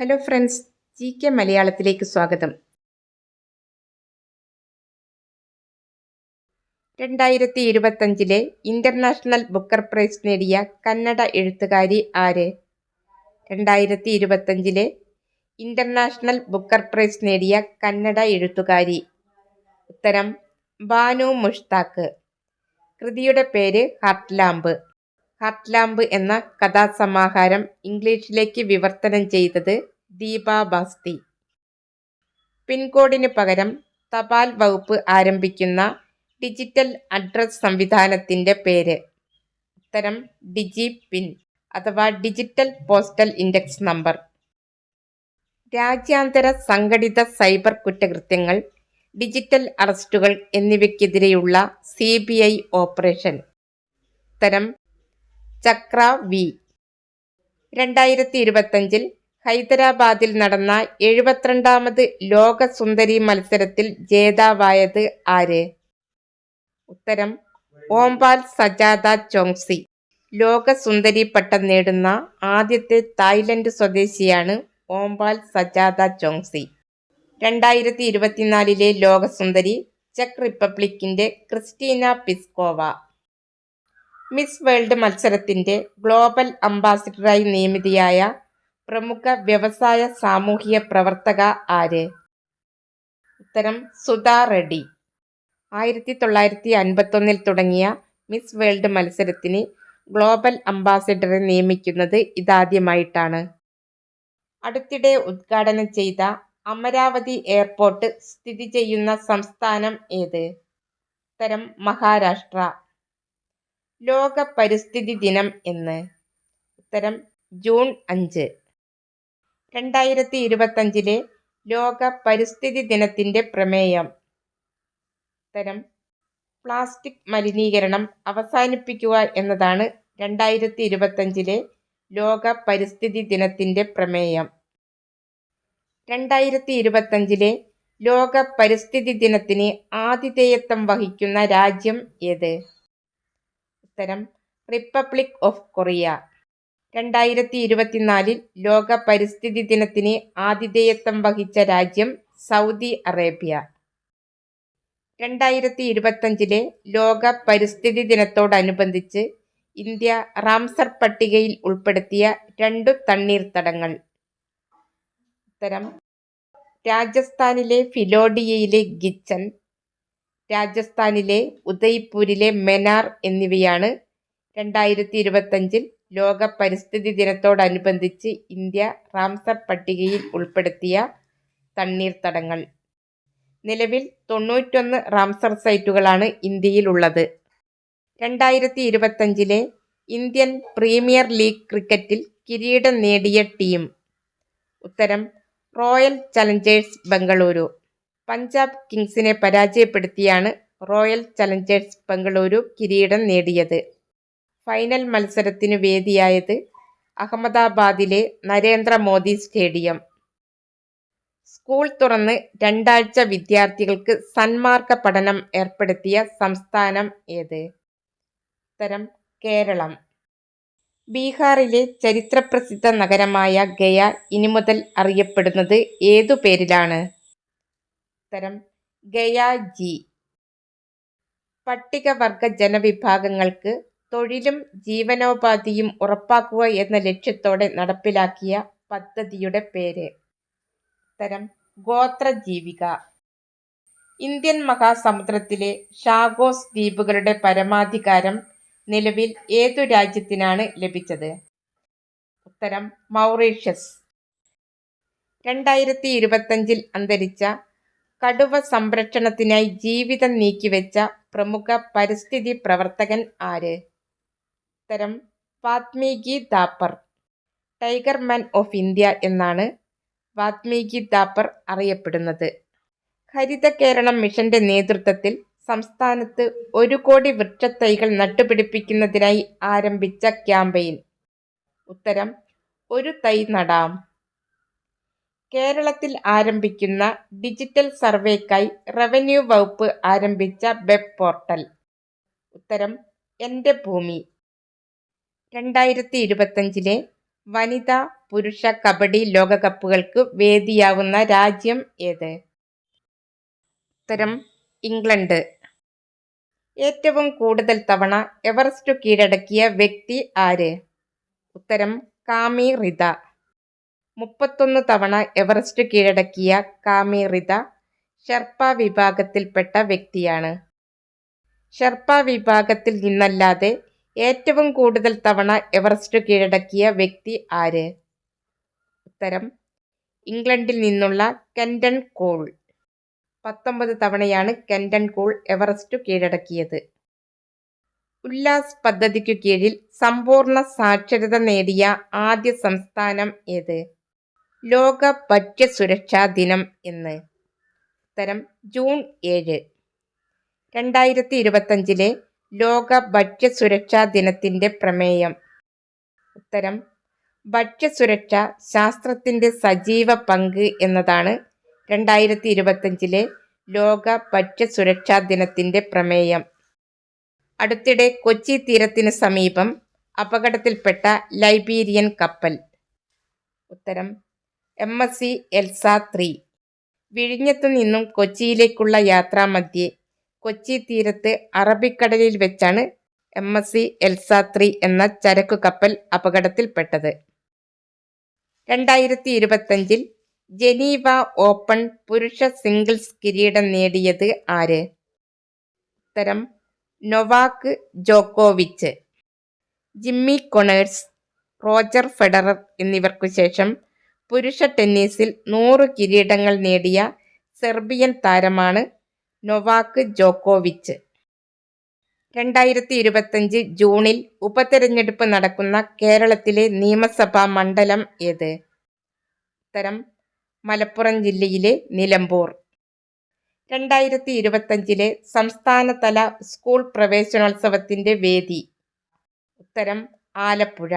Hello friends G K മലയാളത്തിലേക്ക് സ്വാഗതം. രണ്ടായിരത്തി ഇരുപത്തഞ്ചിലെ ഇന്റർനാഷണൽ ബുക്കർ പ്രൈസ് നേടിയ കന്നഡ എഴുത്തുകാരി ആര്? രണ്ടായിരത്തി ഇരുപത്തഞ്ചിലെ ഇന്റർനാഷണൽ ബുക്കർ പ്രൈസ് നേടിയ കന്നഡ എഴുത്തുകാരി. ഉത്തരം ബാനു മുഷ്താഖ് കൃതിയുടെ പേര് ഹാർട്ട്ലാമ്പ് ഹാർട്ട്ലാമ്പ് എന്ന കഥാസമാഹാരം ഇംഗ്ലീഷിലേക്ക് വിവർത്തനം ചെയ്തത് ദീപ ബാസ്തി. പിൻകോഡിന് പകരം തപാൽ വകുപ്പ് ആരംഭിക്കുന്ന ഡിജിറ്റൽ അഡ്രസ് സംവിധാനത്തിന്റെ പേര്. ഉത്തരം ഡിജി പിൻ അഥവാ ഡിജിറ്റൽ പോസ്റ്റൽ ഇൻഡെക്സ് നമ്പർ. രാജ്യാന്തര സംഘടിത സൈബർ കുറ്റകൃത്യങ്ങൾ ഡിജിറ്റൽ അറസ്റ്റുകൾ എന്നിവയ്ക്കെതിരെയുള്ള സി ബി ഐ ഓപ്പറേഷൻ. ഉത്തരം ചക്ര വി. രണ്ടായിരത്തി ഇരുപത്തഞ്ചിൽ ഹൈദരാബാദിൽ നടന്ന എഴുപത്തിരണ്ടാമത് ലോക സുന്ദരി മത്സരത്തിൽ ജേതാവായത് ആര്? ഉത്തരം ഓംപാൽ സജാദ ചോങ്സി. ലോക സുന്ദരി പട്ടം നേടുന്ന ആദ്യത്തെ തായ്ലൻഡ് സ്വദേശിയാണ് ഓംപാൽ സജാദ ചോങ്സി. രണ്ടായിരത്തി ഇരുപത്തിനാലിലെ ലോക സുന്ദരി ചെക്ക് റിപ്പബ്ലിക്കിന്റെ ക്രിസ്റ്റീന പിസ്കോവ. മിസ് വേൾഡ് മത്സരത്തിന്റെ ഗ്ലോബൽ അംബാസിഡറായി നിയമിതയായ പ്രമുഖ വ്യവസായ സാമൂഹിക പ്രവർത്തക ആര്? ഉത്തരം സുധാ റെഡ്ഡി. ആയിരത്തി തൊള്ളായിരത്തി അൻപത്തൊന്നിൽ തുടങ്ങിയ മിസ് വേൾഡ് മത്സരത്തിന് ഗ്ലോബൽ അംബാസിഡറെ നിയമിക്കുന്നത് ഇതാദ്യമായിട്ടാണ്. അടുത്തിടെ ഉദ്ഘാടനം ചെയ്ത അമരാവതി എയർപോർട്ട് സ്ഥിതി ചെയ്യുന്ന സംസ്ഥാനം ഏത്? ഉത്തരം മഹാരാഷ്ട്ര. ലോക പരിസ്ഥിതി ദിനം എന്ന്. ഉത്തരം ജൂൺ അഞ്ച്. രണ്ടായിരത്തി ഇരുപത്തഞ്ചിലെ ലോക പരിസ്ഥിതി ദിനത്തിന്റെ പ്രമേയം. ഉത്തരം പ്ലാസ്റ്റിക് മലിനീകരണം അവസാനിപ്പിക്കുക എന്നതാണ് രണ്ടായിരത്തി ഇരുപത്തഞ്ചിലെ ലോക പരിസ്ഥിതി ദിനത്തിന്റെ പ്രമേയം. രണ്ടായിരത്തി ഇരുപത്തഞ്ചിലെ ലോക പരിസ്ഥിതി ദിനത്തിന് ആതിഥേയത്വം വഹിക്കുന്ന രാജ്യം ഏത്? ഉത്തരം റിപ്പബ്ലിക് ഓഫ് കൊറിയ രണ്ടായിരത്തി ഇരുപത്തിനാലിൽ ലോക പരിസ്ഥിതി ദിനത്തിന് ആതിഥേയത്വം വഹിച്ച രാജ്യം സൗദി അറേബ്യ. രണ്ടായിരത്തി ഇരുപത്തഞ്ചിലെ ലോക പരിസ്ഥിതി ദിനത്തോടനുബന്ധിച്ച് ഇന്ത്യ റാംസർ പട്ടികയിൽ ഉൾപ്പെടുത്തിയ രണ്ടു തണ്ണീർത്തടങ്ങൾ ഉത്തരം രാജസ്ഥാനിലെ ഫിലോഡിയയിലെ ഗിച്ചൻ രാജസ്ഥാനിലെ ഉദയ്പൂരിലെ മെനാർ എന്നിവയാണ് രണ്ടായിരത്തി ഇരുപത്തഞ്ചിൽ ലോക പരിസ്ഥിതി ദിനത്തോടനുബന്ധിച്ച് ഇന്ത്യ റാംസർ പട്ടികയിൽ ഉൾപ്പെടുത്തിയ തണ്ണീർത്തടങ്ങൾ നിലവിൽ തൊണ്ണൂറ്റൊന്ന് റാംസർ സൈറ്റുകളാണ് ഇന്ത്യയിലുള്ളത് രണ്ടായിരത്തി ഇരുപത്തഞ്ചിലെ ഇന്ത്യൻ പ്രീമിയർ ലീഗ് ക്രിക്കറ്റിൽ കിരീടം നേടിയ ടീം. ഉത്തരം റോയൽ ചലഞ്ചേഴ്സ് ബംഗളൂരു. പഞ്ചാബ് കിങ്സിനെ പരാജയപ്പെടുത്തിയാണ് റോയൽ ചലഞ്ചേഴ്സ് ബംഗളൂരു കിരീടം നേടിയത്. ഫൈനൽ മത്സരത്തിനു വേദിയായത് അഹമ്മദാബാദിലെ നരേന്ദ്രമോദി സ്റ്റേഡിയം. സ്കൂൾ തുറന്ന് രണ്ടാഴ്ച വിദ്യാർത്ഥികൾക്ക് സന്മാർഗ പഠനം ഏർപ്പെടുത്തിയ സംസ്ഥാനം ഏത്? ഉത്തരം കേരളം. ബീഹാറിലെ ചരിത്രപ്രസിദ്ധ നഗരമായ ഗയ ഇനി മുതൽ അറിയപ്പെടുന്നത് ഏതു പേരിലാണ്? ഉത്തരം ഗയാ ജി. പട്ടികവർഗ ജനവിഭാഗങ്ങൾക്ക് തൊഴിലും ജീവനോപാധിയും ഉറപ്പാക്കുക എന്ന ലക്ഷ്യത്തോടെ നടപ്പിലാക്കിയ പദ്ധതിയുടെ പേര്. ഉത്തരം ഗോത്രജീവിക ഇന്ത്യൻ മഹാസമുദ്രത്തിലെ ഷാഗോസ് ദ്വീപുകളുടെ പരമാധികാരം നിലവിൽ ഏതു രാജ്യത്തിനാണ് ലഭിച്ചത്? ഉത്തരം മൗറീഷ്യസ്. രണ്ടായിരത്തി ഇരുപത്തഞ്ചിൽ അന്തരിച്ച കടുവ സംരക്ഷണത്തിനായി ജീവിതം നീക്കിവെച്ച പ്രമുഖ പരിസ്ഥിതി പ്രവർത്തകൻ ആര്? ഉത്തരം Valmiki Thapar tiger man of India എന്നാണ് വാത്മീകി ദാപ്പർ അറിയപ്പെടുന്നത്. ഹരിത കേരളം മിഷന്റെ നേതൃത്വത്തിൽ സംസ്ഥാനത്ത് ഒരു കോടി വൃക്ഷത്തൈകൾ നട്ടുപിടിപ്പിക്കുന്നതിനായി ആരംഭിച്ച ക്യാമ്പയിൻ. ഉത്തരം ഒരു തൈ നടാം. കേരളത്തിൽ ആരംഭിക്കുന്ന ഡിജിറ്റൽ സർവേക്കായി റവന്യൂ വകുപ്പ് ആരംഭിച്ച വെബ് പോർട്ടൽ. ഉത്തരം എന്റെ ഭൂമി. രണ്ടായിരത്തി ഇരുപത്തഞ്ചിലെ വനിതാ പുരുഷ കബഡി ലോകകപ്പുകൾക്ക് വേദിയാവുന്ന രാജ്യം ഏത്? ഉത്തരം ഇംഗ്ലണ്ട്. ഏറ്റവും കൂടുതൽ തവണ എവറസ്റ്റ് കീഴടക്കിയ വ്യക്തി ആര്? ഉത്തരം കാമി റിത. മുപ്പത്തൊന്ന് തവണ എവറസ്റ്റ് കീഴടക്കിയ കാമി റിത ഷെർപ്പ വിഭാഗത്തിൽപ്പെട്ട വ്യക്തിയാണ്. ഷെർപ്പ വിഭാഗത്തിൽ നിന്നല്ലാതെ ഏറ്റവും കൂടുതൽ തവണ എവറസ്റ്റ് കീഴടക്കിയ വ്യക്തി ആര്? ഉത്തരം ഇംഗ്ലണ്ടിൽ നിന്നുള്ള കെൻഡൻ കോൾ. പത്തൊമ്പത് തവണയാണ് കെൻഡൻ കോൾ എവറസ്റ്റ് കീഴടക്കിയത്. ഉല്ലാസ് പദ്ധതിക്കു കീഴിൽ സമ്പൂർണ സാക്ഷരത നേടിയ ആദ്യ സംസ്ഥാനം ഏത്? ലോക ഭക്ഷ്യസുരക്ഷാ ദിനം എന്ന്. ഉത്തരം ജൂൺ ഏഴ്. രണ്ടായിരത്തി ഇരുപത്തഞ്ചിലെ ലോക ഭക്ഷ്യസുരക്ഷാ ദിനത്തിന്റെ പ്രമേയം. ഉത്തരം ഭക്ഷ്യസുരക്ഷ ശാസ്ത്രത്തിന്റെ സജീവ പങ്ക് എന്നതാണ് രണ്ടായിരത്തി ഇരുപത്തഞ്ചിലെ ലോക ഭക്ഷ്യസുരക്ഷാ ദിനത്തിന്റെ പ്രമേയം. അടുത്തിടെ കൊച്ചി തീരത്തിന് സമീപം അപകടത്തിൽപ്പെട്ട ലൈബീരിയൻ കപ്പൽ. ഉത്തരം M S C Elsa three. വിഴിഞ്ഞത്തു നിന്നും കൊച്ചിയിലേക്കുള്ള യാത്രാമധ്യേ കൊച്ചി തീരത്ത് അറബിക്കടലിൽ വെച്ചാണ് M S C Elsa three എന്ന ചരക്കു കപ്പൽ അപകടത്തിൽപ്പെട്ടത്. രണ്ടായിരത്തി ഇരുപത്തഞ്ചിൽ ജനീവ ഓപ്പൺ പുരുഷ സിംഗിൾസ് കിരീടം നേടിയത് ആര്? ഉത്തരം നൊവാക്ക് ജോക്കോവിച്ച്. ജിമ്മി കൊണേഴ്സ് റോജർ ഫെഡറർ എന്നിവർക്കു ശേഷം പുരുഷ ടെന്നീസിൽ നൂറ് കിരീടങ്ങൾ നേടിയ സെർബിയൻ താരമാണ് നൊവാക്ക് ജോക്കോവിച്ച്. രണ്ടായിരത്തി ഇരുപത്തഞ്ച് ജൂണിൽ ഉപതെരഞ്ഞെടുപ്പ് നടക്കുന്ന കേരളത്തിലെ നിയമസഭാ മണ്ഡലം ഏത്? ഉത്തരം മലപ്പുറം ജില്ലയിലെ നിലമ്പൂർ. രണ്ടായിരത്തി ഇരുപത്തഞ്ചിലെ സംസ്ഥാനതല സ്കൂൾ പ്രവേശനോത്സവത്തിന്റെ വേദി. ഉത്തരം ആലപ്പുഴ.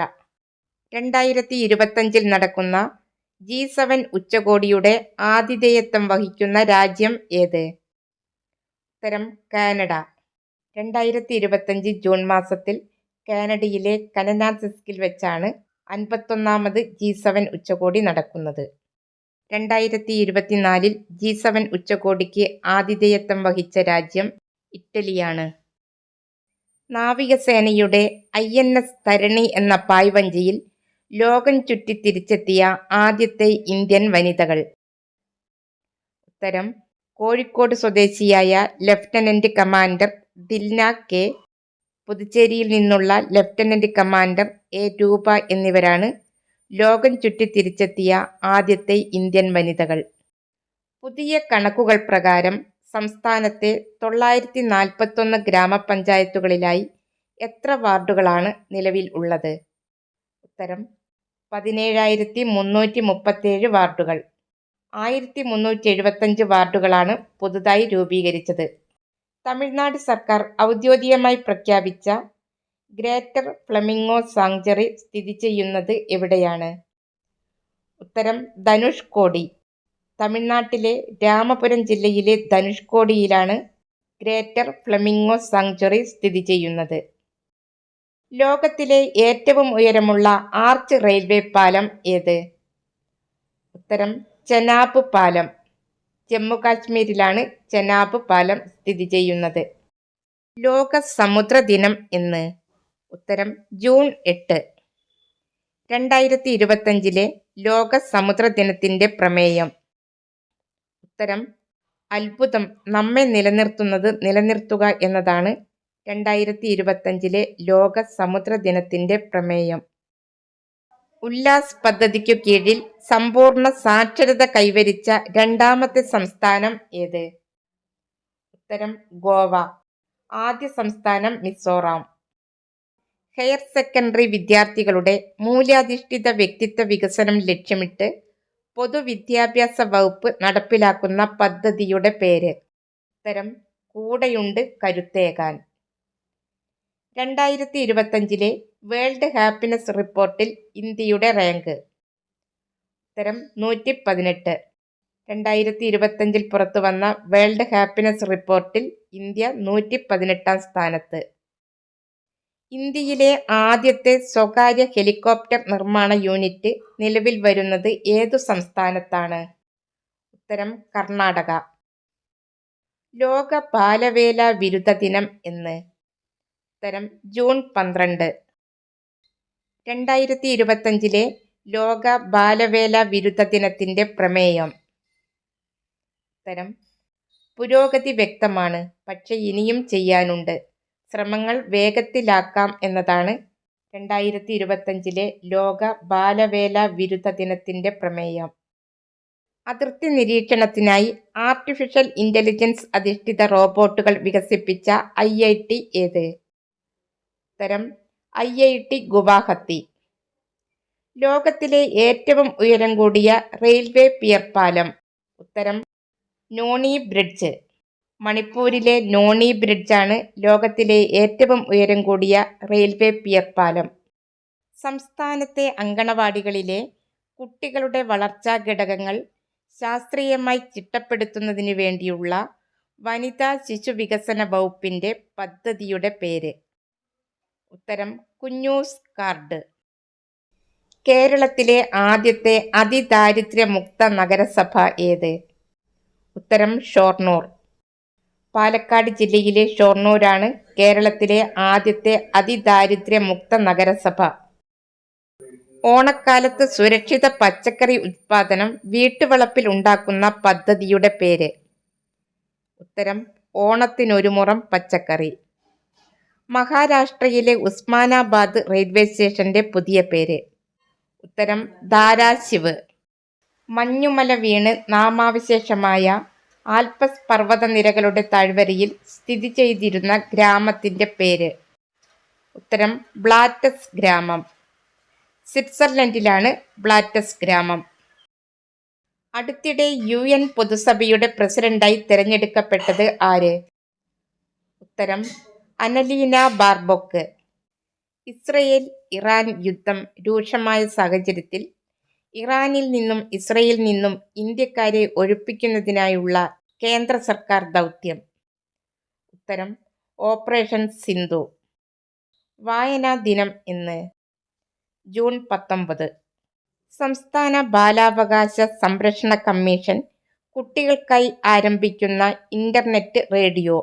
രണ്ടായിരത്തി ഇരുപത്തഞ്ചിൽ നടക്കുന്ന ജി സെവൻ ഉച്ചകോടിയുടെ ആതിഥേയത്വം വഹിക്കുന്ന രാജ്യം ഏത്? ഉത്തരം കാനഡ. രണ്ടായിരത്തി ഇരുപത്തഞ്ച് ജൂൺ മാസത്തിൽ കാനഡയിലെ കനനാസിസ്കിൽ വെച്ചാണ് അൻപത്തൊന്നാമത് ജി സെവൻ ഉച്ചകോടി നടക്കുന്നത്. രണ്ടായിരത്തി ഇരുപത്തിനാലിൽ ജി സെവൻ ഉച്ചകോടിക്ക് ആതിഥേയത്വം വഹിച്ച രാജ്യം ഇറ്റലിയാണ്. നാവികസേനയുടെ ഐ എൻ എസ് തരണി എന്ന പായ്വഞ്ചിയിൽ ലോകം ചുറ്റി തിരിച്ചെത്തിയ ആദ്യത്തെ ഇന്ത്യൻ വനിതകൾ. ഉത്തരം കോഴിക്കോട് സ്വദേശിയായ ലഫ്റ്റനന്റ് കമാൻഡർ ദിൽന കെ. പുതുച്ചേരിയിൽ നിന്നുള്ള ലഫ്റ്റനന്റ് കമാൻഡർ എ. രൂപ എന്നിവരാണ് ലോകം ചുറ്റി തിരിച്ചെത്തിയ ആദ്യത്തെ ഇന്ത്യൻ വനിതകൾ. പുതിയ കണക്കുകൾ പ്രകാരം സംസ്ഥാനത്തെ തൊള്ളായിരത്തി നാൽപ്പത്തൊന്ന് ഗ്രാമപഞ്ചായത്തുകളിലായി എത്ര വാർഡുകളാണ് നിലവിൽ ഉള്ളത്? ഉത്തരം പതിനേഴായിരത്തി മുന്നൂറ്റി മുപ്പത്തേഴ് വാർഡുകൾ. ആയിരത്തി മുന്നൂറ്റി എഴുപത്തഞ്ച് വാർഡുകളാണ് പുതുതായി രൂപീകരിച്ചത്. തമിഴ്നാട് സർക്കാർ ഔദ്യോഗികമായി പ്രഖ്യാപിച്ച ഗ്രേറ്റർ ഫ്ലമിംഗോ സാങ്ചറി സ്ഥിതി ചെയ്യുന്നത് എവിടെയാണ്? ഉത്തരം ധനുഷ്കോടി. തമിഴ്നാട്ടിലെ രാമപുരം ജില്ലയിലെ ധനുഷ്കോടിയിലാണ് ഗ്രേറ്റർ ഫ്ലമിംഗോ സാങ്ച്വറി സ്ഥിതി ചെയ്യുന്നത്. ലോകത്തിലെ ഏറ്റവും ഉയരമുള്ള ആർച്ച് റെയിൽവേ പാലം ഏത്? ഉത്തരം ചെനാബ് പാലം. ജമ്മു കാശ്മീരിലാണ് ചെനാബ് പാലം സ്ഥിതി ചെയ്യുന്നത്. ലോക സമുദ്ര ദിനം എന്ന്. ഉത്തരം ജൂൺ എട്ട്. രണ്ടായിരത്തി ഇരുപത്തഞ്ചിലെ ലോക സമുദ്ര ദിനത്തിന്റെ പ്രമേയം. ഉത്തരം അത്ഭുതം. നമ്മെ നിലനിർത്തുന്നത് നിലനിർത്തുക എന്നതാണ് രണ്ടായിരത്തി ഇരുപത്തഞ്ചിലെ ലോക സമുദ്ര ദിനത്തിന്റെ പ്രമേയം. ഉല്ലാസ് പദ്ധതിക്കു കീഴിൽ സമ്പൂർണ സാക്ഷരത കൈവരിച്ച രണ്ടാമത്തെ സംസ്ഥാനം ഏത്? ഉത്തരം ഗോവ. ആദ്യ സംസ്ഥാനം മിസോറാം. ഹയർ സെക്കൻഡറി വിദ്യാർത്ഥികളുടെ മൂല്യാധിഷ്ഠിത വ്യക്തിത്വ വികസനം ലക്ഷ്യമിട്ട് പൊതുവിദ്യാഭ്യാസ വകുപ്പ് നടപ്പിലാക്കുന്ന പദ്ധതിയുടെ പേര്. ഉത്തരം കൂടെയുണ്ട് കരുത്തേകാൻ. രണ്ടായിരത്തി ഇരുപത്തഞ്ചിലെ വേൾഡ് ഹാപ്പിനെസ് റിപ്പോർട്ടിൽ ഇന്ത്യയുടെ റാങ്ക്. ഉത്തരം നൂറ്റി പതിനെട്ട് രണ്ടായിരത്തി ഇരുപത്തഞ്ചിൽ പുറത്തു വന്ന വേൾഡ് ഹാപ്പിനെസ് റിപ്പോർട്ടിൽ ഇന്ത്യ നൂറ്റി പതിനെട്ടാം സ്ഥാനത്ത്. ഇന്ത്യയിലെ ആദ്യത്തെ സ്വകാര്യ ഹെലികോപ്റ്റർ നിർമ്മാണ യൂണിറ്റ് നിലവിൽ വരുന്നത് ഏതു സംസ്ഥാനത്താണ്? ഉത്തരം കർണാടക. ലോക ബാലവേല വിരുദ്ധ ദിനം എന്ന്. ഉത്തരം ജൂൺ പന്ത്രണ്ട്. രണ്ടായിരത്തി ഇരുപത്തഞ്ചിലെ ലോക ബാലവേല വിരുദ്ധ ദിനത്തിന്റെ പ്രമേയം. ഉത്തരം പുരോഗതി വ്യക്തമാണ്. പക്ഷെ ഇനിയും ചെയ്യാനുണ്ട്. ശ്രമങ്ങൾ വേഗത്തിലാക്കാം എന്നതാണ് രണ്ടായിരത്തി ഇരുപത്തഞ്ചിലെ ലോക ബാലവേല വിരുദ്ധ ദിനത്തിന്റെ പ്രമേയം. അതിർത്തി നിരീക്ഷണത്തിനായി ആർട്ടിഫിഷ്യൽ ഇന്റലിജൻസ് അധിഷ്ഠിത റോബോട്ടുകൾ വികസിപ്പിച്ച ഐ ഐ ടി ഏത്? ഉത്തരം ഐ ഐ ടി ഗുവാഹത്തി. ലോകത്തിലെ ഏറ്റവും ഉയരം കൂടിയ റെയിൽവേ പിയർ പാലം ഉത്തരം നോണി ബ്രിഡ്ജ്. മണിപ്പൂരിലെ നോണി ബ്രിഡ്ജാണ് ലോകത്തിലെ ഏറ്റവും ഉയരം കൂടിയ റെയിൽവേ പിയർ പാലം സംസ്ഥാനത്തെ അങ്കണവാടികളിലെ കുട്ടികളുടെ വളർച്ചാ ഘടകങ്ങൾ ശാസ്ത്രീയമായി ചിട്ടപ്പെടുത്തുന്നതിന് വേണ്ടിയുള്ള വനിതാ ശിശു വികസന വകുപ്പിന്റെ പദ്ധതിയുടെ പേര്. ഉത്തരം കുഞ്ഞൂസ് കാർഡ്. കേരളത്തിലെ ആദ്യത്തെ അതിദാരിദ്ര്യമുക്ത നഗരസഭ ഏത്? ഉത്തരം ഷോർണൂർ. പാലക്കാട് ജില്ലയിലെ ഷൊർണൂരാണ് കേരളത്തിലെ ആദ്യത്തെ അതിദാരിദ്ര്യമുക്ത നഗരസഭ. ഓണക്കാലത്ത് സുരക്ഷിത പച്ചക്കറി ഉത്പാദനം വീട്ടുവളപ്പിൽ ഉണ്ടാക്കുന്ന പദ്ധതിയുടെ പേര്. ഉത്തരം ഓണത്തിനൊരു മുറം പച്ചക്കറി. മഹാരാഷ്ട്രയിലെ ഉസ്മാനാബാദ് റെയിൽവേ സ്റ്റേഷന്റെ പുതിയ പേര്. ഉത്തരം ധാരാശിവ്. മഞ്ഞുമല വീണ് നാമാവിശേഷമായ ആൽപസ് പർവതനിരകളുടെ താഴ്വരയിൽ സ്ഥിതി ചെയ്തിരുന്ന ഗ്രാമത്തിന്റെ പേര്. ഉത്തരം ബ്ലാറ്റസ് ഗ്രാമം. സ്വിറ്റ്സർലൻഡിലാണ് ബ്ലാറ്റസ് ഗ്രാമം. അടുത്തിടെ യു എൻ പൊതുസഭയുടെ പ്രസിഡന്റായി തിരഞ്ഞെടുക്കപ്പെട്ടത് ആര്? ഉത്തരം അനലീന ബാർബോക്ക്. ഇസ്രയേൽ ഇറാൻ യുദ്ധം രൂക്ഷമായ സാഹചര്യത്തിൽ ഇറാനിൽ നിന്നും ഇസ്രയേലിൽ നിന്നും ഇന്ത്യക്കാരെ ഒഴിപ്പിക്കുന്നതിനായുള്ള കേന്ദ്ര സർക്കാർ ദൗത്യം. ഉത്തരം ഓപ്പറേഷൻ സിന്ധു. വായനാ ദിനം ഇന്ന് ജൂൺ പത്തൊമ്പത്. സംസ്ഥാന ബാലാവകാശ സംരക്ഷണ കമ്മീഷൻ കുട്ടികൾക്കായി ആരംഭിക്കുന്ന ഇന്റർനെറ്റ് റേഡിയോ.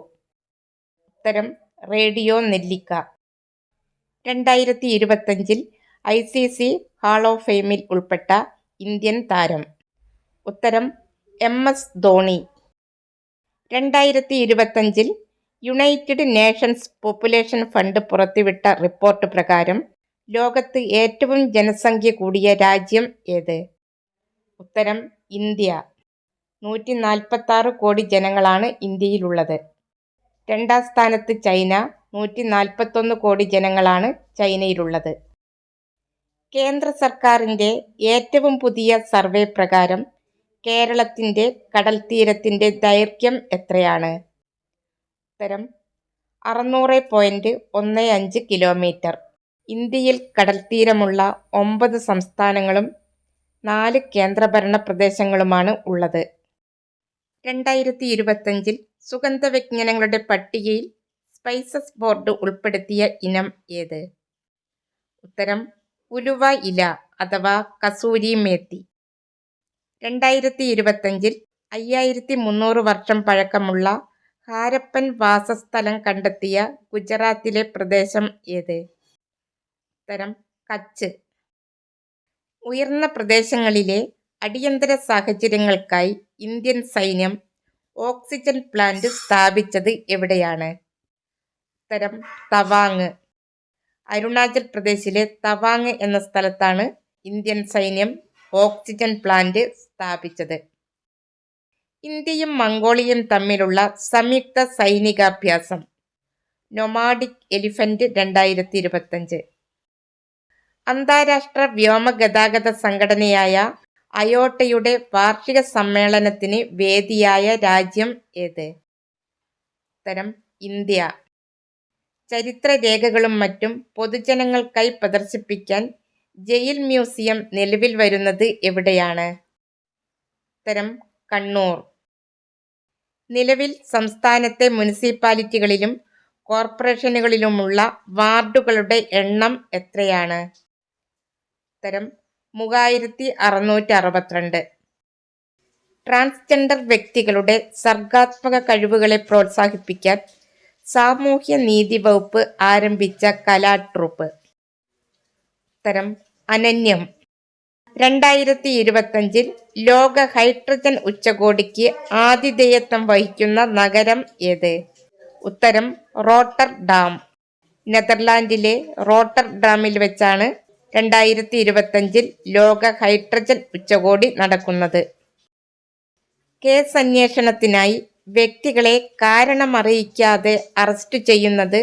ഉത്തരം റേഡിയോ നെല്ലിക്ക. രണ്ടായിരത്തി ഇരുപത്തഞ്ചിൽ I C C hall of ഫെയിമിൽ ഉൾപ്പെട്ട ഇന്ത്യൻ താരം. ഉത്തരം എം എസ് ധോണി. രണ്ടായിരത്തി ഇരുപത്തഞ്ചിൽ United Nations population fund report report പ്രകാരം ലോകത്ത് ഏറ്റവും ജനസംഖ്യ കൂടിയ രാജ്യം ഏത്? ഉത്തരം ഇന്ത്യ. നൂറ്റി നാൽപ്പത്താറ് കോടി ജനങ്ങളാണ് ഇന്ത്യയിലുള്ളത്. രണ്ടാം സ്ഥാനത്ത് ചൈന നൂറ്റി നാൽപ്പത്തൊന്ന് കോടി ജനങ്ങളാണ് ചൈനയിലുള്ളത്. കേന്ദ്ര സർക്കാരിന്റെ ഏറ്റവും പുതിയ സർവേ പ്രകാരം കേരളത്തിന്റെ കടൽത്തീരത്തിന്റെ ദൈർഘ്യം എത്രയാണ്? ഉത്തരം അറുന്നൂറ് പോയിന്റ് ഒന്ന് അഞ്ച് കിലോമീറ്റർ ഇന്ത്യയിൽ കടൽത്തീരമുള്ള ഒമ്പത് സംസ്ഥാനങ്ങളും നാല് കേന്ദ്രഭരണ പ്രദേശങ്ങളുമാണ് ഉള്ളത്. രണ്ടായിരത്തി ഇരുപത്തഞ്ചിൽ സുഗന്ധവ്യഞ്ജനങ്ങളുടെ പട്ടികയിൽ സ്പൈസസ് ബോർഡ് ഉൾപ്പെടുത്തിയ ഇനം ഏത്? ഉത്തരം ഉലുവ ഇല അഥവാ കസൂരി മേത്തി. രണ്ടായിരത്തി ഇരുപത്തഞ്ചിൽ അയ്യായിരത്തി മുന്നൂറ് വർഷം പഴക്കമുള്ള ഹാരപ്പൻ വാസസ്ഥലം കണ്ടെത്തിയ ഗുജറാത്തിലെ പ്രദേശം ഏത്? ഉത്തരം കച്ച്. ഉയർന്ന പ്രദേശങ്ങളിലെ അടിയന്തര സാഹചര്യങ്ങൾക്കായി ഇന്ത്യൻ സൈന്യം ഓക്സിജൻ പ്ലാന്റ് സ്ഥാപിച്ചത് എവിടെയാണ്? ഉത്തരം തവാങ്. അരുണാചൽ പ്രദേശിലെ തവാങ് എന്ന സ്ഥലത്താണ് ഇന്ത്യൻ സൈന്യം ഓക്സിജൻ പ്ലാന്റ് സ്ഥാപിച്ചത്. ഇന്ത്യയും മംഗോളിയയും തമ്മിലുള്ള സംയുക്ത സൈനികാഭ്യാസം. നൊമാഡിക് എലിഫന്റ് രണ്ടായിരത്തി ഇരുപത്തഞ്ച് അന്താരാഷ്ട്ര വ്യോമ ഗതാഗത സംഘടനയായ അയോട്ടയുടെ വാർഷിക സമ്മേളനത്തിന് വേദിയായ രാജ്യം ഏത്? ഉത്തരം ഇന്ത്യ. ചരിത്രരേഖകളും മറ്റും പൊതുജനങ്ങൾക്കായി പ്രദർശിപ്പിക്കാൻ ജയിൽ മ്യൂസിയം നിലവിൽ വരുന്നത് എവിടെയാണ്? ഉത്തരം കണ്ണൂർ. നിലവിൽ സംസ്ഥാനത്തെ മുനിസിപ്പാലിറ്റികളിലും കോർപ്പറേഷനുകളിലുമുള്ള വാർഡുകളുടെ എണ്ണം എത്രയാണ്? ഉത്തരം മൂവായിരത്തി അറുന്നൂറ്റി അറുപത്തിരണ്ട് ട്രാൻസ്ജെൻഡർ വ്യക്തികളുടെ സർഗാത്മക കഴിവുകളെ പ്രോത്സാഹിപ്പിക്കാൻ സാമൂഹ്യ നീതി വകുപ്പ് ആരംഭിച്ച കലാ ട്രൂപ്പ്. ഉത്തരം അനന്യം. രണ്ടായിരത്തി ഇരുപത്തഞ്ചിൽ ലോക ഹൈഡ്രജൻ ഉച്ചകോടിക്ക് ആതിഥേയത്വം വഹിക്കുന്ന നഗരം ഏത്? ഉത്തരം റോട്ടർ ഡാം. നെതർലാൻഡിലെ റോട്ടർ ഡാമിൽ വെച്ചാണ് രണ്ടായിരത്തി ഇരുപത്തഞ്ചിൽ ലോക ഹൈഡ്രജൻ ഉച്ചകോടി നടക്കുന്നത്. കേസ് അന്വേഷണത്തിനായി വ്യക്തികളെ കാരണമറിയിക്കാതെ അറസ്റ്റ് ചെയ്യുന്നത്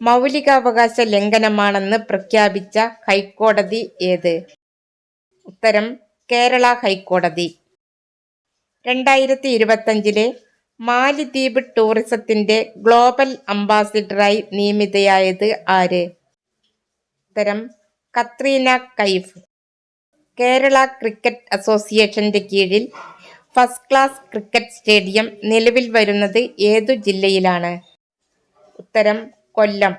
മൗലികാവകാശ ലംഘനമാണെന്ന് പ്രഖ്യാപിച്ച ഹൈക്കോടതി ഏത്? ഉത്തരം കേരള ഹൈക്കോടതി. രണ്ടായിരത്തി ഇരുപത്തഞ്ചിലെ മാലിദ്വീപ് ടൂറിസത്തിന്റെ ഗ്ലോബൽ അംബാസിഡറായി നിയമിതയായത് ആര്? ഉത്തരം കത്രീന കൈഫ്. കേരള ക്രിക്കറ്റ് അസോസിയേഷന്റെ കീഴിൽ ഫസ്റ്റ് ക്ലാസ് ക്രിക്കറ്റ് സ്റ്റേഡിയം നിലവിൽ വരുന്നത് ഏതു ജില്ലയിലാണ്? ഉത്തരം കൊല്ലം.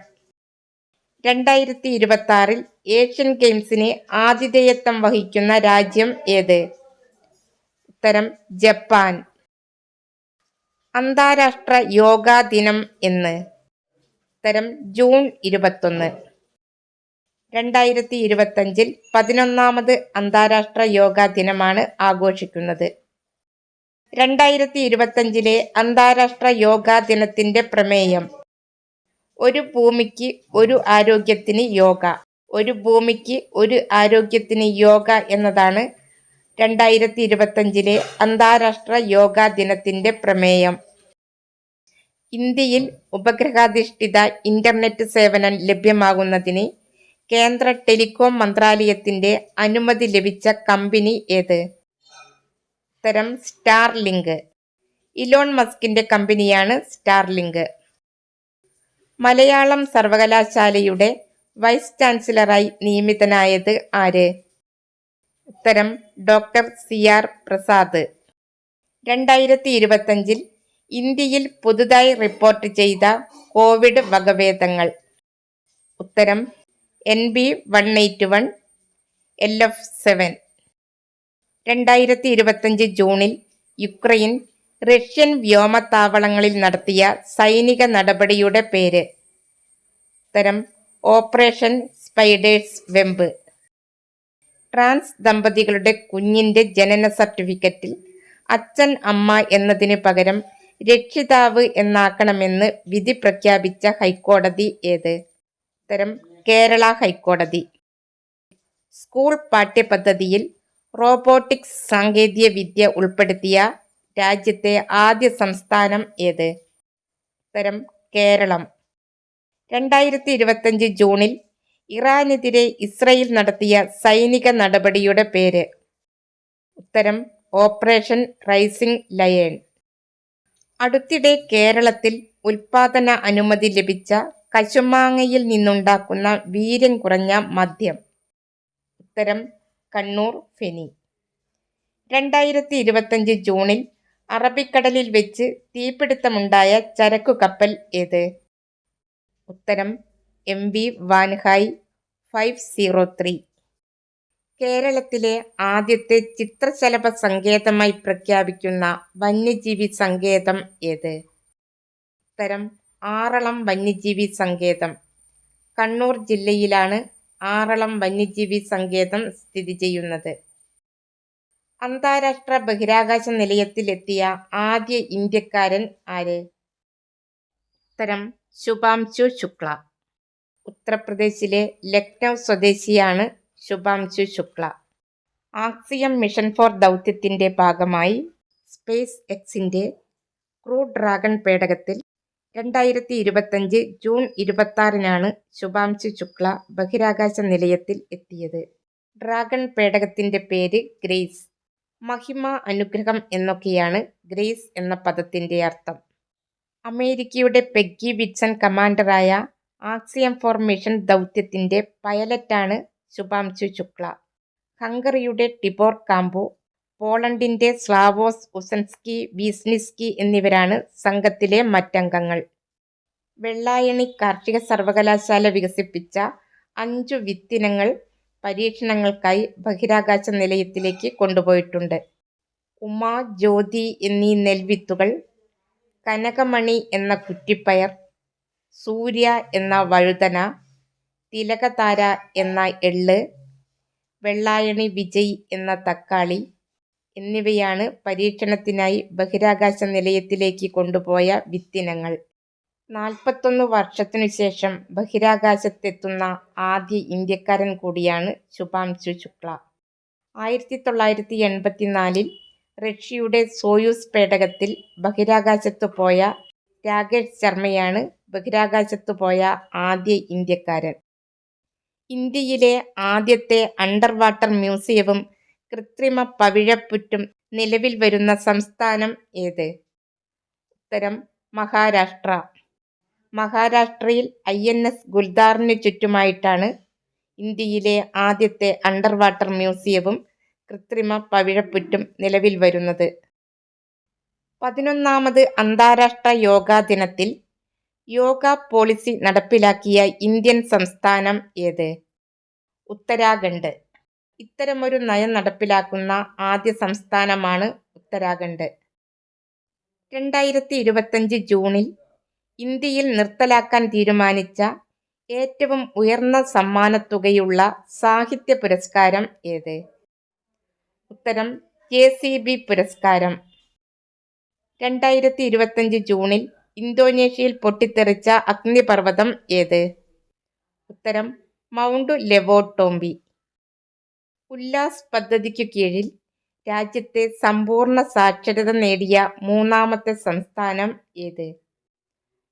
രണ്ടായിരത്തി ഇരുപത്തി ആറിൽ ഏഷ്യൻ ഗെയിംസിന് ആതിഥേയത്വം വഹിക്കുന്ന രാജ്യം ഏത്? ഉത്തരം ജപ്പാൻ. അന്താരാഷ്ട്ര യോഗാ ദിനം എന്ന് ഉത്തരം ജൂൺ ഇരുപത്തൊന്ന്. രണ്ടായിരത്തി ഇരുപത്തഞ്ചിൽ പതിനൊന്നാമത് അന്താരാഷ്ട്ര യോഗാ ദിനമാണ് ആഘോഷിക്കുന്നത്. രണ്ടായിരത്തി ഇരുപത്തഞ്ചിലെ അന്താരാഷ്ട്ര യോഗാ ദിനത്തിന്റെ പ്രമേയം ഒരു ഭൂമിക്ക് ഒരു ആരോഗ്യത്തിന് യോഗ ഒരു ഭൂമിക്ക് ഒരു ആരോഗ്യത്തിന് യോഗ എന്നതാണ് രണ്ടായിരത്തി ഇരുപത്തഞ്ചിലെ അന്താരാഷ്ട്ര യോഗാ ദിനത്തിന്റെ പ്രമേയം. ഇന്ത്യയിൽ ഉപഗ്രഹാധിഷ്ഠിത ഇന്റർനെറ്റ് സേവനം ലഭ്യമാകുന്നതിന് കേന്ദ്ര ടെലികോം മന്ത്രാലയത്തിന്റെ അനുമതി ലഭിച്ച കമ്പനി ഏത്? ഉത്തരം സ്റ്റാർലിങ്ക്. ഇലോൺ മസ്കിന്റെ കമ്പനിയാണ് സ്റ്റാർലിങ്ക്. മലയാളം സർവകലാശാലയുടെ വൈസ് ചാൻസലറായി നിയമിതനായത് ആര്? ഉത്തരം ഡോക്ടർ സി ആർ പ്രസാദ്. രണ്ടായിരത്തി ഇരുപത്തഞ്ചിൽ ഇന്ത്യയിൽ പുതുതായി റിപ്പോർട്ട് ചെയ്ത കോവിഡ് വകഭേദങ്ങൾ. ഉത്തരം N B one eight one L F seven രണ്ടായിരത്തി ഇരുപത്തഞ്ച് ജൂണിൽ യുക്രൈൻ റഷ്യൻ വ്യോമത്താവളങ്ങളിൽ നടത്തിയ സൈനിക നടപടിയുടെ പേര്. തരം ഓപ്പറേഷൻ സ്പൈഡേഴ്സ് വെമ്പ്. ട്രാൻസ് ദമ്പതികളുടെ കുഞ്ഞിന്റെ ജനന സർട്ടിഫിക്കറ്റിൽ അച്ഛൻ അമ്മ എന്നതിന് പകരം രക്ഷിതാവ് എന്നാക്കണമെന്ന് വിധി പ്രഖ്യാപിച്ച ഹൈക്കോടതി ഏത്? ഉത്തരം കേരള ഹൈക്കോടതി. സ്കൂൾ പാഠ്യപദ്ധതിയിൽ റോബോട്ടിക്സ് സാങ്കേതിക വിദ്യ ഉൾപ്പെടുത്തിയ രാജ്യത്തെ ആദ്യ സംസ്ഥാനം ഏത്? ഉത്തരം കേരളം. രണ്ടായിരത്തി ഇരുപത്തഞ്ച് ജൂണിൽ ഇറാനെതിരെ ഇസ്രയേൽ നടത്തിയ സൈനിക നടപടിയുടെ പേര്. ഉത്തരം ഓപ്പറേഷൻ റൈസിംഗ് ലയേൺ. അടുത്തിടെ കേരളത്തിൽ ഉൽപാദന അനുമതി ലഭിച്ച കശുമാങ്ങയിൽ നിന്നുണ്ടാക്കുന്ന വീര്യം കുറഞ്ഞ മദ്യം. ഉത്തരം കണ്ണൂർ ഫെനി. രണ്ടായിരത്തി ഇരുപത്തഞ്ച് ജൂണിൽ അറബിക്കടലിൽ വെച്ച് തീപിടുത്തമുണ്ടായ ചരക്കു കപ്പൽ ഏത്? ഉത്തരം M V Wan Hai five zero three. കേരളത്തിലെ ആദ്യത്തെ ചിത്രശലഭ സങ്കേതമായി പ്രഖ്യാപിക്കുന്ന വന്യജീവി സങ്കേതം ഏത്? ഉത്തരം ആറളം വന്യജീവി സങ്കേതം. കണ്ണൂർ ജില്ലയിലാണ് ആറളം വന്യജീവി സങ്കേതം സ്ഥിതി ചെയ്യുന്നത്. അന്താരാഷ്ട്ര ബഹിരാകാശ നിലയത്തിലെത്തിയ ആദ്യ ഇന്ത്യക്കാരൻ ആര്? ഉത്തരം ശുഭാംശു ശുക്ല. ഉത്തർപ്രദേശിലെ ലക്നൗ സ്വദേശിയാണ് Shubhanshu Shukla. Axiom mission four ദൗത്യത്തിന്റെ ഭാഗമായി സ്പേസ് എക്സിന്റെ ക്രൂ ഡ്രാഗൺ പേടകത്തിൽ രണ്ടായിരത്തി ഇരുപത്തഞ്ച് ജൂൺ ഇരുപത്താറിനാണ് ശുഭാംശു ശുക്ല ബഹിരാകാശ നിലയത്തിൽ എത്തിയത്. ഡ്രാഗൺ പേടകത്തിന്റെ പേര് ഗ്രേസ്. മഹിമ അനുഗ്രഹം എന്നൊക്കെയാണ് ഗ്രേസ് എന്ന പദത്തിന്റെ അർത്ഥം. അമേരിക്കയുടെ പെഗ്ഗി വിറ്റ്സൺ കമാൻഡറായ ആക്സിയം ഫോർമേഷൻ ദൗത്യത്തിന്റെ പൈലറ്റാണ് ശുഭാംശു ശുക്ല. ഹംഗറിയുടെ ടിബോർ കാംബു പോളണ്ടിന്റെ സ്ലാവോസ് ഉസൻസ്കി വീസ്നിസ്കി എന്നിവരാണ് സംഘത്തിലെ മറ്റംഗങ്ങൾ വെള്ളായണി കാർഷിക സർവകലാശാല വികസിപ്പിച്ച അഞ്ചു വിത്തിനങ്ങൾ പരീക്ഷണങ്ങൾക്കായി ബഹിരാകാശ നിലയത്തിലേക്ക് കൊണ്ടുപോയിട്ടുണ്ട്. ഉമ, ജ്യോതി എന്നീ നെൽവിത്തുകൾ, കനകമണി എന്ന കുറ്റിപ്പയർ, സൂര്യ എന്ന വഴുതന, തിലകതാര എന്ന എള്ള്, വെള്ളായണി വിജയ് എന്ന തക്കാളി എന്നിവയാണ് പരീക്ഷണത്തിനായി ബഹിരാകാശ നിലയത്തിലേക്ക് കൊണ്ടുപോയ വിത്തിനങ്ങൾ. നാൽപ്പത്തൊന്ന് വർഷത്തിനു ശേഷം ബഹിരാകാശത്തെത്തുന്ന ആദ്യ ഇന്ത്യക്കാരൻ കൂടിയാണ് ശുഭാംശു ശുക്ല. ആയിരത്തി തൊള്ളായിരത്തി എൺപത്തിനാലിൽ റഷ്യയുടെ സോയൂസ് പേടകത്തിൽ ബഹിരാകാശത്തു പോയ രാകേഷ് ശർമ്മയാണ് ബഹിരാകാശത്തു പോയ ആദ്യ ഇന്ത്യക്കാരൻ. ഇന്ത്യയിലെ ആദ്യത്തെ അണ്ടർ വാട്ടർ മ്യൂസിയവും കൃത്രിമ പവിഴപ്പുറ്റും നിലവിൽ വരുന്ന സംസ്ഥാനം ഏത്? ഉത്തരം മഹാരാഷ്ട്ര. മഹാരാഷ്ട്രയിൽ ഐ. എൻ. എസ്. ഗുൽദാറിനു ചുറ്റുമായിട്ടാണ് ഇന്ത്യയിലെ ആദ്യത്തെ അണ്ടർ വാട്ടർ മ്യൂസിയവും കൃത്രിമ പവിഴപ്പുറ്റും നിലവിൽ വരുന്നത്. പതിനൊന്നാമത് അന്താരാഷ്ട്ര യോഗാ ദിനത്തിൽ യോഗ പോളിസി നടപ്പിലാക്കിയ ഇന്ത്യൻ സംസ്ഥാനം ഏത്? ഉത്തരാഖണ്ഡ്. ഇത്തരമൊരു നയം നടപ്പിലാക്കുന്ന ആദ്യ സംസ്ഥാനമാണ് ഉത്തരാഖണ്ഡ്. രണ്ടായിരത്തി ഇരുപത്തഞ്ച് ജൂണിൽ ഇന്ത്യയിൽ നിർത്തലാക്കാൻ തീരുമാനിച്ച ഏറ്റവും ഉയർന്ന സമ്മാനത്തുകയുള്ള സാഹിത്യ പുരസ്കാരം ഏത്? ഉത്തരം ജെ. സി. ബി പുരസ്കാരം. രണ്ടായിരത്തി ഇരുപത്തഞ്ച് ജൂണിൽ ഇന്തോനേഷ്യയിൽ പൊട്ടിത്തെറിച്ച അഗ്നിപർവതം ഏത്? ഉത്തരം മൗണ്ട് ലെവോട്ടോംബി. ഉല്ലാസ് പദ്ധതിക്കു കീഴിൽ രാജ്യത്തെ സമ്പൂർണ സാക്ഷരത നേടിയ മൂന്നാമത്തെ സംസ്ഥാനം ഏത്?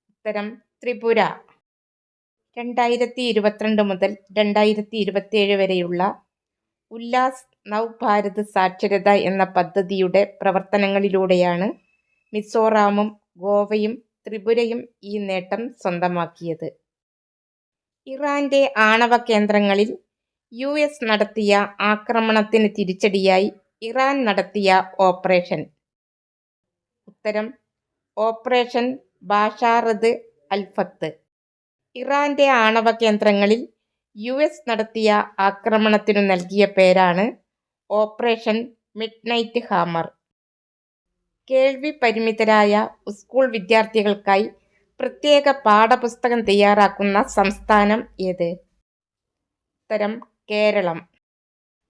ഉത്തരം ത്രിപുര. രണ്ടായിരത്തി ഇരുപത്തിരണ്ട് മുതൽ രണ്ടായിരത്തി ഇരുപത്തിയേഴ് വരെയുള്ള ഉല്ലാസ് നവ്ഭാരത് സാക്ഷരത എന്ന പദ്ധതിയുടെ പ്രവർത്തനങ്ങളിലൂടെയാണ് മിസോറാമും ഗോവയും ത്രിപുരയും ഈ നേട്ടം സ്വന്തമാക്കിയത്. ഇറാന്റെ ആണവ കേന്ദ്രങ്ങളിൽ യു. എസ്. നടത്തിയ ആക്രമണത്തിന് തിരിച്ചടിയായി ഇറാൻ നടത്തിയ ഓപ്പറേഷൻ. ഉത്തരം ഓപ്പറേഷൻ ബാഷാറദ് അൽഫത്ത് ഇറാന്റെ ആണവ കേന്ദ്രങ്ങളിൽ യു. എസ്. നടത്തിയ ആക്രമണത്തിനു നൽകിയ പേരാണ് ഓപ്പറേഷൻ മിഡ്നൈറ്റ് ഹാമർ. കേൾവി പരിമിതരായ സ്കൂൾ വിദ്യാർത്ഥികൾക്കായി പ്രത്യേക പാഠപുസ്തകം തയ്യാറാക്കുന്ന സംസ്ഥാനം ഏത്? ഉത്തരം കേരളം.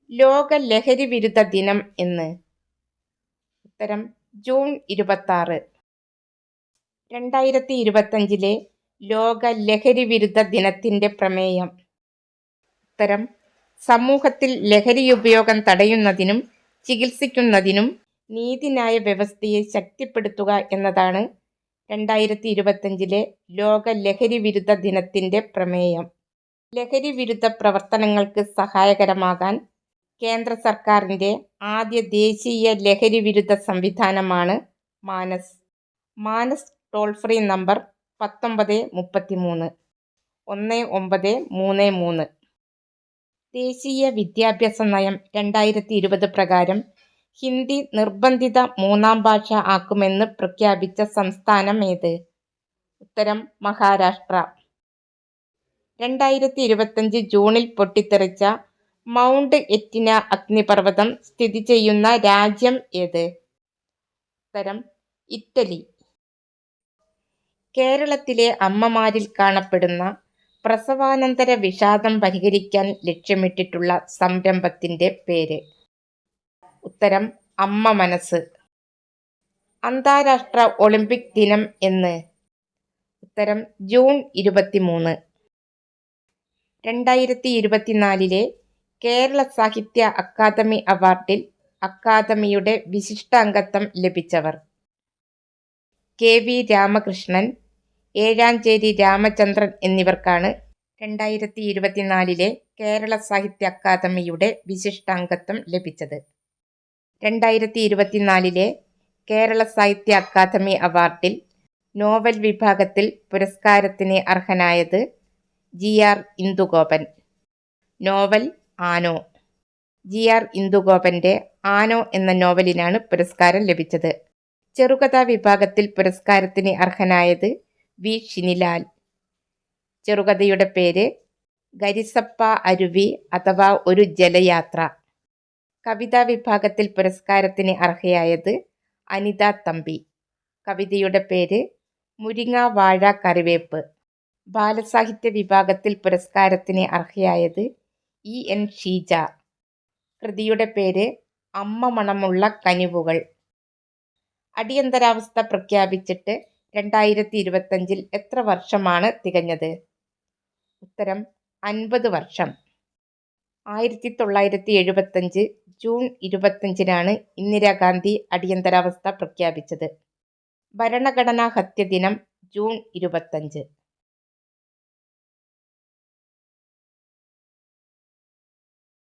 ലോക ലഹരി വിരുദ്ധ ദിനം എന്ന്? ഉത്തരം ജൂൺ ഇരുപത്താറ്. രണ്ടായിരത്തി ഇരുപത്തഞ്ചിലെ ലോക ലഹരി വിരുദ്ധ ദിനത്തിന്റെ പ്രമേയം? ഉത്തരം സമൂഹത്തിൽ ലഹരി ഉപയോഗം തടയുന്നതിനും ചികിത്സിക്കുന്നതിനും നീതിന്യായ വ്യവസ്ഥയെ ശക്തിപ്പെടുത്തുക എന്നതാണ് രണ്ടായിരത്തി ഇരുപത്തഞ്ചിലെ ലോക ലഹരി വിരുദ്ധ ദിനത്തിന്റെ പ്രമേയം. ലഹരിവിരുദ്ധ പ്രവർത്തനങ്ങൾക്ക് സഹായകരമാകാൻ കേന്ദ്ര സർക്കാരിന്റെ ആദ്യ ദേശീയ ലഹരി വിരുദ്ധ സംവിധാനമാണ് Manas. Manas toll free number പത്തൊമ്പത് മുപ്പത്തി മൂന്ന് ഒന്ന് ഒമ്പത് മൂന്ന് മൂന്ന്. ദേശീയ വിദ്യാഭ്യാസ നയം രണ്ടായിരത്തി ഇരുപത് പ്രകാരം ഹിന്ദി നിർബന്ധിത മൂന്നാം ഭാഷ ആക്കുമെന്ന് പ്രഖ്യാപിച്ച സംസ്ഥാനം ഏത്? ഉത്തരം മഹാരാഷ്ട്ര. രണ്ടായിരത്തി ഇരുപത്തഞ്ച് ജൂണിൽ പൊട്ടിത്തെറിച്ച മൗണ്ട് എറ്റിന അഗ്നിപർവതം സ്ഥിതി ചെയ്യുന്ന രാജ്യം ഏത്? ഉത്തരം ഇറ്റലി. കേരളത്തിലെ അമ്മമാരിൽ കാണപ്പെടുന്ന പ്രസവാനന്തര വിഷാദം പരിഹരിക്കാൻ ലക്ഷ്യമിട്ടിട്ടുള്ള സംരംഭത്തിന്റെ പേര്? ഉത്തരം അമ്മ മനസ്സ്. അന്താരാഷ്ട്ര ഒളിമ്പിക് ദിനം എന്ന്? ഉത്തരം ജൂൺ ഇരുപത്തിമൂന്ന്. രണ്ടായിരത്തി ഇരുപത്തിനാലിലെ കേരള സാഹിത്യ അക്കാദമി അവാർഡിൽ അക്കാദമിയുടെ വിശിഷ്ട അംഗത്വം ലഭിച്ചവർ? കെ. വി. രാമകൃഷ്ണൻ, ഏഴാഞ്ചേരി രാമചന്ദ്രൻ എന്നിവർക്കാണ് രണ്ടായിരത്തി ഇരുപത്തിനാലിലെ കേരള സാഹിത്യ അക്കാദമിയുടെ വിശിഷ്ടാംഗത്വം ലഭിച്ചത്. രണ്ടായിരത്തി ഇരുപത്തിനാലിലെ കേരള സാഹിത്യ അക്കാദമി അവാർഡിൽ നോവൽ വിഭാഗത്തിൽ പുരസ്കാരത്തിന് അർഹനായത് G. R. Indugopan. Novel Aano. G. R. ഇന്ദുഗോപന്റെ Aano എന്ന നോവലിനാണ് പുരസ്കാരം ലഭിച്ചത്. ചെറുകഥാ വിഭാഗത്തിൽ പുരസ്കാരത്തിന് അർഹനായത് വി ഷിനിലാൽ ചെറുകഥയുടെ പേര് ഗരിസപ്പ അരുവി അഥവാ ഒരു ജലയാത്ര കവിതാ വിഭാഗത്തിൽ പുരസ്കാരത്തിന് അർഹയായത് അനിത തമ്പി കവിതയുടെ പേര് മുരിങ്ങ വാഴ കറിവേപ്പ് ബാലസാഹിത്യ വിഭാഗത്തിൽ പുരസ്കാരത്തിന് അർഹയായത് ഇ എൻ ഷീജ. കൃതിയുടെ പേര് അമ്മ മണമുള്ള കനിവുകൾ. അടിയന്തരാവസ്ഥ പ്രഖ്യാപിച്ചിട്ട് രണ്ടായിരത്തി ഇരുപത്തഞ്ചിൽ എത്ര വർഷമാണ് തികഞ്ഞത്? ഉത്തരം അൻപത് വർഷം. ആയിരത്തി തൊള്ളായിരത്തി എഴുപത്തഞ്ച് ജൂൺ ഇരുപത്തഞ്ചിനാണ് ഇന്ദിരാഗാന്ധി അടിയന്തരാവസ്ഥ പ്രഖ്യാപിച്ചത്. ഭരണഘടനാ ഹത്യ ദിനം ജൂൺ ഇരുപത്തഞ്ച്.